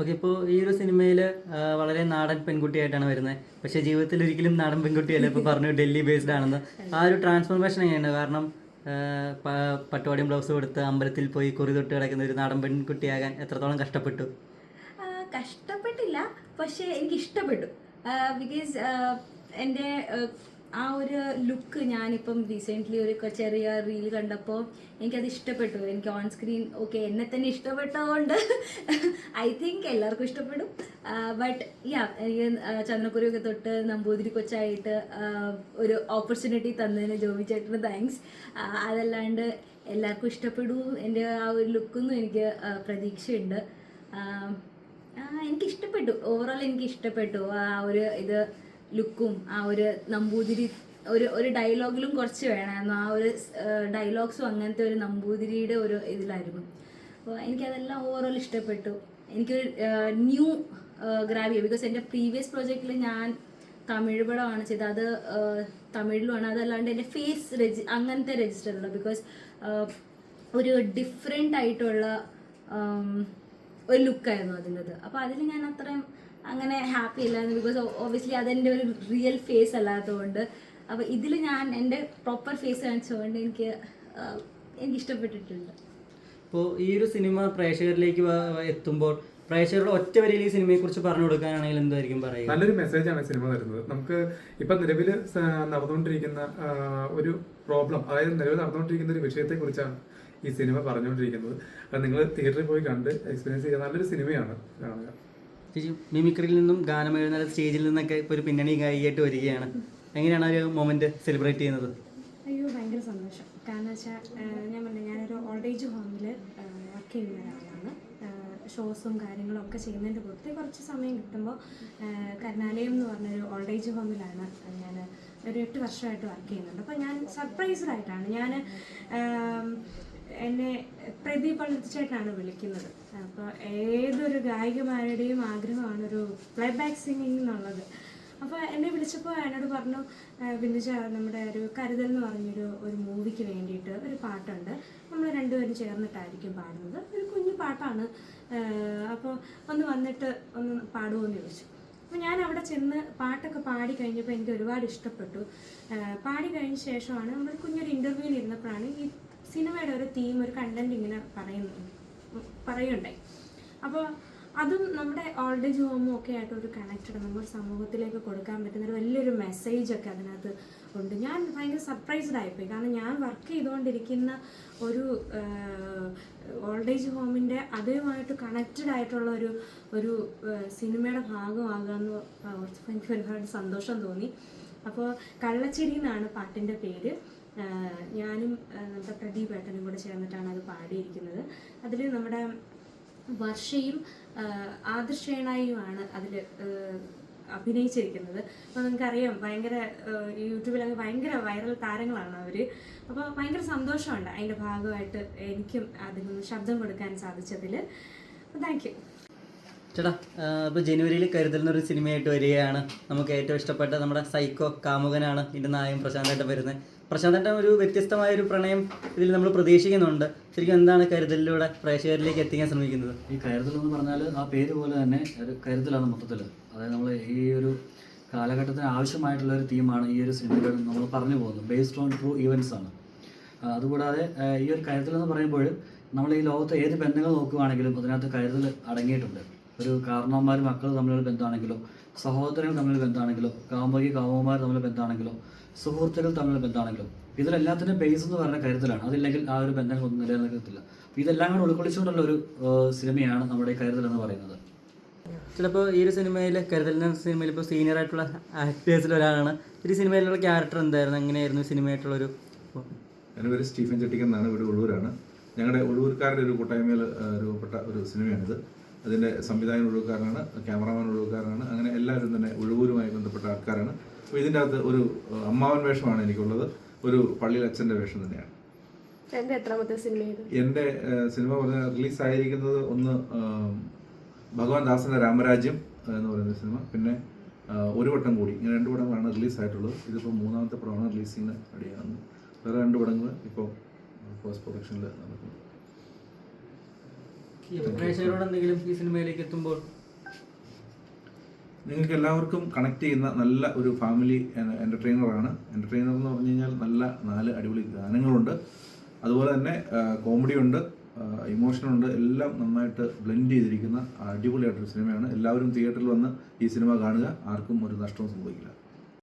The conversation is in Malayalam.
ഓക്കെ ഇപ്പോൾ ഈ ഒരു സിനിമയിൽ വളരെ നാടൻ പെൺകുട്ടിയായിട്ടാണ് വരുന്നത്. പക്ഷേ ജീവിതത്തിൽ ഒരിക്കലും നാടൻ പെൺകുട്ടിയല്ല. ഇപ്പോൾ പറഞ്ഞു ഡൽഹി ബേസ്ഡ് ആണെന്ന്. ആ ഒരു ട്രാൻസ്ഫോർമേഷൻ എങ്ങനെയാണ് കാരണം പട്ടുപാടിയും ബ്ലൗസ് കൊടുത്ത് അമ്പലത്തിൽ പോയി കുറി തൊട്ട് കിടക്കുന്ന ഒരു നാടൻ പെൺകുട്ടിയാകാൻ എത്രത്തോളം കഷ്ടപ്പെട്ടു? കഷ്ടപ്പെട്ടില്ല. പക്ഷേ എനിക്ക് ഇഷ്ടപ്പെട്ടു ബിക്കോസ് എന്റെ ആ, ഒരു ലുക്ക് ഞാനിപ്പം റീസെന്റ്ലി ഒരു ചെറിയ റീൽ കണ്ടപ്പോൾ എനിക്കത് ഇഷ്ടപ്പെട്ടു. എനിക്ക് ഓൺ സ്ക്രീൻ ഓക്കെ എന്നെ തന്നെ ഇഷ്ടപ്പെട്ടതുകൊണ്ട് ഐ തിങ്ക് എല്ലാവർക്കും ഇഷ്ടപ്പെടും. ബട്ട് യാ എനിക്ക് ചന്ദ്രക്കുരിയൊക്കെ തൊട്ട് നമ്പൂതിരി കൊച്ചായിട്ട് ഒരു ഓപ്പർച്യൂണിറ്റി തന്നതിന് ജോബി ചേട്ടന് താങ്ക്സ് അതല്ലാണ്ട് എല്ലാവർക്കും ഇഷ്ടപ്പെടൂ. എന്റെ ആ ഒരു ലുക്കൊന്നും എനിക്ക് പ്രതീക്ഷയുണ്ട്. എനിക്ക് ഇഷ്ടപ്പെട്ടു ഓവറോൾ എനിക്ക് ഇഷ്ടപ്പെട്ടു ആ ഒരു ഇത് ലുക്കും ആ ഒരു നമ്പൂതിരി ഒരു ഒരു ഡയലോഗിലും കുറച്ച് വേണമായിരുന്നു. ആ ഒരു ഡയലോഗ്സും അങ്ങനത്തെ ഒരു നമ്പൂതിരിയുടെ ഒരു ഇതിലായിരുന്നു. അപ്പോൾ എനിക്കതെല്ലാം ഓവറോൾ ഇഷ്ടപ്പെട്ടു. എനിക്കൊരു ന്യൂ ഗ്രാവിയ ബിക്കോസ് എന്റെ പ്രീവിയസ് പ്രോജക്റ്റിൽ ഞാൻ തമിഴ് പടമാണ് ചെയ്തത്. അത് തമിഴിലുമാണ്. അതല്ലാണ്ട് എന്റെ ഫേസ് രജി അങ്ങനത്തെ രജിസ്റ്റർ ഉള്ളു ബിക്കോസ് ഒരു ഡിഫറെന്റ് ആയിട്ടുള്ള ഒരു ലുക്കായിരുന്നു അതിന്റെത്. അപ്പോൾ അതിൽ ഞാൻ അത്രയും അങ്ങനെ ഹാപ്പി അല്ലായിരുന്നു ബിക്കോസ് ഓബിയസ്ലി അതെന്റെ ഒരു റിയൽ ഫേസ് അല്ലാത്തതുകൊണ്ട്. അപ്പോൾ ഇതിൽ ഞാൻ എന്റെ പ്രോപ്പർ ഫേസ് കാണിച്ചുകൊണ്ട് എനിക്ക് എനിക്ക് ഇഷ്ടപ്പെട്ടിട്ടുണ്ട്. ഇപ്പോൾ ഈ ഒരു സിനിമ പ്രേക്ഷകരിലേക്ക് എത്തുമ്പോൾ പ്രേക്ഷകരുടെ ഒറ്റ വരിയിൽ ഈ സിനിമയെക്കുറിച്ച് പറഞ്ഞു കൊടുക്കാനാണെങ്കിൽ എന്തായിരിക്കും പറയുക? നല്ലൊരു മെസ്സേജാണ് സിനിമ തരുന്നത്. നമുക്ക് ഇപ്പം നിലവിൽ നടന്നുകൊണ്ടിരിക്കുന്ന ഒരു പ്രോബ്ലം അതായത് നിലവിൽ നടന്നുകൊണ്ടിരിക്കുന്ന ഒരു വിഷയത്തെ കുറിച്ചാണ് ഈ സിനിമ പറഞ്ഞുകൊണ്ടിരിക്കുന്നത്. അത് നിങ്ങൾ തിയേറ്ററിൽ പോയി കണ്ട് എക്സ്പീരിയൻസ് ചെയ്യുക. നല്ലൊരു സിനിമയാണ് കാണുക. ചേച്ചി മിമിക്രിയിൽ നിന്നും ഗാനം എഴുതുന്ന സ്റ്റേജിൽ നിന്നൊക്കെ ഇപ്പോൾ ഒരു പിന്നണി ഗായികയായിട്ട് വരികയാണ്. എങ്ങനെയാണ് ആ ഒരു മൊമെന്റ് സെലിബ്രേറ്റ് ചെയ്യുന്നത്? അയ്യോ ഭയങ്കര സന്തോഷം. കാരണം വെച്ചാൽ ഞാൻ പറഞ്ഞു ഞാനൊരു ഓൾഡ് ഏജ് ഹോമിൽ വർക്ക് ചെയ്യുന്ന ഒരാളാണ്. ഷോസും കാര്യങ്ങളും ഒക്കെ ചെയ്യുന്നതിന്റെ കൂട്ടത്തിൽ കുറച്ച് സമയം കിട്ടുമ്പോൾ കരുണാലയം എന്ന് പറഞ്ഞൊരു ഓൾഡ് ഏജ് ഹോമിലാണ് ഞാൻ ഒരു എട്ട് വർഷമായിട്ട് വർക്ക് ചെയ്യുന്നുണ്ട്. അപ്പോൾ ഞാൻ സർപ്രൈസ്ഡ് ആയിട്ടാണ്. ഞാൻ പ്രദീപ് ചേട്ടനാണ് വിളിക്കുന്നത്. അപ്പോൾ ഏതൊരു ഗായികമാരുടെയും ആഗ്രഹമാണ് ഒരു പ്ലേ ബാക്ക് സിംഗിങ് എന്നുള്ളത്. അപ്പോൾ എന്നെ വിളിച്ചപ്പോൾ എന്നോട് പറഞ്ഞു "ആ, ബിന്ദുജ നമ്മുടെ ഒരു കരുതൽ എന്ന് പറഞ്ഞൊരു ഒരു മൂവിക്ക് വേണ്ടിയിട്ട് ഒരു പാട്ടുണ്ട്. നമ്മൾ രണ്ടുപേരും ചേർന്നിട്ടായിരിക്കും പാടുന്നത്. ഒരു കുഞ്ഞു പാട്ടാണ്. അപ്പോൾ ഒന്ന് വന്നിട്ട് ഒന്ന് പാടുമോ എന്ന് ചോദിച്ചു. അപ്പോൾ ഞാൻ അവിടെ ചെന്ന് പാട്ടൊക്കെ പാടി കഴിഞ്ഞപ്പോൾ എനിക്ക് ഒരുപാട് ഇഷ്ടപ്പെട്ടു. പാടി കഴിഞ്ഞ ശേഷമാണ് നമ്മൾ കുഞ്ഞൊരു ഇന്റർവ്യൂവിൽ ഇരുന്നപ്പോഴാണ് ഈ സിനിമയുടെ ഒരു തീം ഒരു കണ്ടന്റ് ഇങ്ങനെ പറയുന്നു പറയുണ്ടായി അപ്പോൾ അതും നമ്മുടെ ഓൾഡ് ഏജ് ഹോമും ഒക്കെ ആയിട്ട് ഒരു കണക്റ്റഡ് നമ്മുടെ സമൂഹത്തിലേക്ക് കൊടുക്കാൻ പറ്റുന്ന ഒരു വലിയൊരു മെസ്സേജ് ഒക്കെ അതിനകത്ത് ഉണ്ട്. ഞാൻ ഭയങ്കര സർപ്രൈസ്ഡ് ആയിപ്പോയി. കാരണം ഞാൻ വർക്ക് ചെയ്തുകൊണ്ടിരിക്കുന്ന ഒരു ഓൾഡ് ഏജ് ഹോമിന്റെ അതുമായിട്ട് കണക്റ്റഡ് ആയിട്ടുള്ള ഒരു ഒരു സിനിമയുടെ സിനിമയുടെ ഭാഗമാകാമെന്ന് ഓർത്തപ്പോൾ എനിക്ക് ഒരുപാട് സന്തോഷം തോന്നി. അപ്പോൾ കള്ളച്ചിരി എന്നാണ് പാട്ടിന്റെ പേര്. ഞാനും നമ്മുടെ പ്രദീപ് ഏട്ടനും കൂടെ ചേർന്നിട്ടാണ് അത് പാടിയിരിക്കുന്നത്. അതിൽ നമ്മുടെ വർഷയും ആദർശേണായുമാണ് അതിൽ അഭിനയിച്ചിരിക്കുന്നത്. അപ്പോൾ നിങ്ങൾക്കറിയാം ഭയങ്കര യൂട്യൂബിലൊക്കെ ഭയങ്കര വൈറൽ താരങ്ങളാണ് അവർ അപ്പോൾ ഭയങ്കര സന്തോഷമുണ്ട് അതിന്റെ ഭാഗമായിട്ട് എനിക്കും അതിനൊന്ന് ശബ്ദം കൊടുക്കാൻ സാധിച്ചതിൽ താങ്ക് യു. ചേട്ടാ ഇപ്പോൾ ജനുവരിയിൽ കരുതൽ എന്നൊരു സിനിമയായിട്ട് വരികയാണ്. നമുക്ക് ഏറ്റവും ഇഷ്ടപ്പെട്ട നമ്മുടെ സൈക്കോ കാമുകനാണ് ഇതിന്റെ നായകൻ പ്രശാന്തായിട്ട് വരുന്നത്. പ്രശാന്തേട്ടൻ ഒരു വ്യത്യസ്തമായ ഒരു പ്രണയം ഇതിൽ നമ്മൾ പ്രതീക്ഷിക്കുന്നുണ്ട്. ശരിക്കും എന്താണ് കരുതലിലൂടെ പ്രേക്ഷകരിലേക്ക് എത്തിക്കാൻ ശ്രമിക്കുന്നത്? ഈ കരുതൽ എന്ന് പറഞ്ഞാൽ ആ പേര് പോലെ തന്നെ ഒരു കരുതലാണ് മൊത്തത്തിൽ അതായത് നമ്മൾ ഈ ഒരു കാലഘട്ടത്തിന് ആവശ്യമായിട്ടുള്ള ഒരു തീമാണ് ഈ ഒരു സിനിമയിലൂടെ നമ്മൾ പറഞ്ഞു പോകുന്നത്. ബേസ്ഡ് ഓൺ ട്രൂ ഈവൻസ് ആണ്. അതുകൂടാതെ ഈ ഒരു കരുതൽ എന്ന് പറയുമ്പോൾ നമ്മൾ ഈ ലോകത്തെ ഏത് ബന്ധങ്ങൾ നോക്കുകയാണെങ്കിലും അതിനകത്ത് കരുതൽ അടങ്ങിയിട്ടുണ്ട്. ഒരു കാരണവന്മാർ മക്കൾ തമ്മിലുള്ള ബന്ധമാണെങ്കിലോ സഹോദരങ്ങൾ തമ്മിലുള്ള ബന്ധമാണെങ്കിലോ കാമുകി കാമുകന്മാർ തമ്മിലുള്ള ബന്ധമാണെങ്കിലോ സുഹൃത്തുക്കൾ തമ്മിലുള്ള ബന്ധമാണെങ്കിലോ ഇതിലെല്ലാത്തിന്റെ ബേസ് എന്ന് പറയുന്ന കരുതലാണ്. അതില്ലെങ്കിൽ ആ ഒരു ബന്ധങ്ങളൊന്നും നിലനിൽക്കത്തില്ല. ഇതെല്ലാം കൂടെ ഉൾക്കൊള്ളിച്ചുകൊണ്ടുള്ള ഒരു സിനിമയാണ് നമ്മുടെ ഈ കരുതൽ എന്ന് പറയുന്നത്. ചിലപ്പോൾ ഈ ഒരു സിനിമയിൽ കരുതൽ എന്ന സിനിമയിൽ ഇപ്പോൾ സീനിയർ ആയിട്ടുള്ള ആക്ടേഴ്സിൽ ഒരാളാണ്. ഈ സിനിമയിലുള്ള ക്യാരക്ടർ എന്തായിരുന്നു? എങ്ങനെയായിരുന്നു സിനിമയായിട്ടുള്ള ഒരു എന്റെ പേര് സ്റ്റീഫൻ ചെട്ടിക്കെന്നാണ് ഇവിടെ ഉള്ളൂരാണ്. ഞങ്ങളുടെ ഉള്ളൂർക്കാരുടെ ഒരു കൂട്ടായ്മയിൽ രൂപപ്പെട്ട ഒരു സിനിമയാണിത്. അതിന്റെ സംവിധായകൻ ഉള്ളൂർക്കാരനാണ് ക്യാമറാമാൻ ഉള്ളൂർക്കാരനാണ് അങ്ങനെ എല്ലാവരും തന്നെ ഒഴുകൂരുമായി ബന്ധപ്പെട്ട ആൾക്കാരാണ്. അപ്പോൾ ഇതിന്റെ അകത്ത് ഒരു അമ്മാവൻ വേഷമാണ് എനിക്കുള്ളത്. ഒരു പള്ളിയിൽ അച്ഛന്റെ വേഷം തന്നെയാണ്. എന്റെ എത്രാമത്തെ സിനിമ എന്റെ സിനിമ പറഞ്ഞ റിലീസായിരിക്കുന്നത് ഒന്ന് ഭഗവാൻ ദാസന്റെ രാമരാജ്യം എന്ന് പറയുന്ന സിനിമ. പിന്നെ ഒരു വട്ടം കൂടി ഇങ്ങനെ രണ്ട് പടങ്ങളാണ് റിലീസായിട്ടുള്ളത്. ഇതിപ്പോൾ മൂന്നാമത്തെ പടമാണ് റിലീസിങ്ങിന് റെഡിയാകുന്നത് വേറെ രണ്ട് പടങ്ങൾ ഇപ്പോൾ പോസ്റ്റ് പ്രൊഡക്ഷനിൽ നടക്കുന്നു. പ്രേക്ഷകരോട് എന്തെങ്കിലും ഈ സിനിമയിലേക്ക് എത്തുമ്പോൾ? നിങ്ങൾക്ക് എല്ലാവർക്കും കണക്ട് ചെയ്യുന്ന നല്ല ഒരു ഫാമിലി എന്റർടൈനറാണ് എന്റർടൈനർ എന്ന് പറഞ്ഞു കഴിഞ്ഞാൽ നല്ല നാല് അടിപൊളി ഗാനങ്ങളുണ്ട്. അതുപോലെ തന്നെ കോമഡി ഉണ്ട് ഇമോഷനുണ്ട് എല്ലാം നന്നായിട്ട് ബ്ലെൻഡ് ചെയ്തിരിക്കുന്ന അടിപൊളിയായിട്ടൊരു സിനിമയാണ്. എല്ലാവരും തിയേറ്ററിൽ വന്ന് ഈ സിനിമ കാണുക. ആർക്കും ഒരു നഷ്ടവും സംഭവിക്കില്ല.